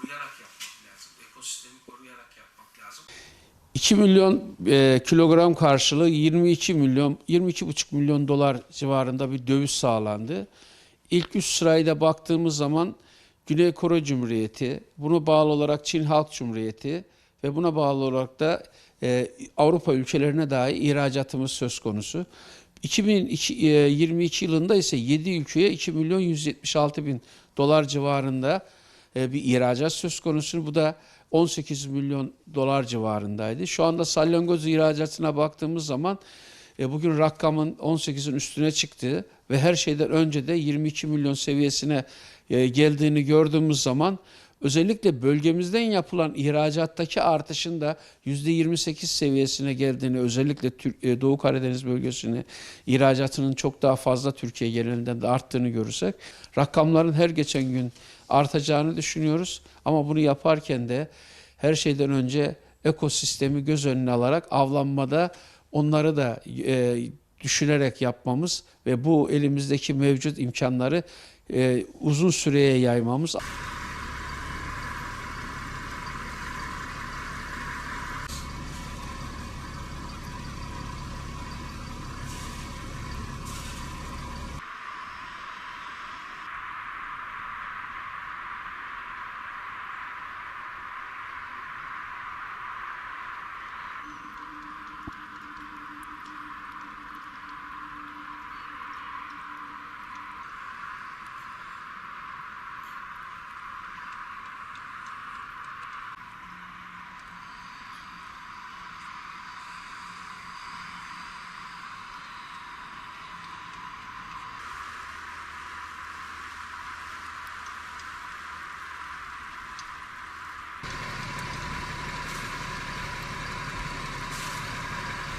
koruyarak yapmak lazım. Ekosistemi koruyarak yapmak lazım. 2 milyon e, kilogram karşılığı 22 milyon 22,5 milyon dolar civarında bir döviz sağlandı. İlk üç sırayla baktığımız zaman Güney Kore Cumhuriyeti, buna bağlı olarak Çin Halk Cumhuriyeti ve buna bağlı olarak da e, Avrupa ülkelerine dahi ihracatımız söz konusu. 2022 yılında ise 7 ülkeye 2 milyon 176 bin dolar civarında e, bir ihracat söz konusu. Bu da 18 milyon dolar civarındaydı. Şu anda salyangoz ihracatına baktığımız zaman e, bugün rakamın 18'in üstüne çıktığı ve her şeyden önce de 22 milyon seviyesine e, geldiğini gördüğümüz zaman özellikle bölgemizden yapılan ihracattaki artışın da %28 seviyesine geldiğini özellikle e, Doğu Karadeniz bölgesini ihracatının çok daha fazla Türkiye genelinden de arttığını görürsek rakamların her geçen gün artacağını düşünüyoruz. Ama bunu yaparken de her şeyden önce ekosistemi göz önüne alarak avlanmada onları da e, düşünerek yapmamız ve bu elimizdeki mevcut imkanları e, uzun süreye yaymamız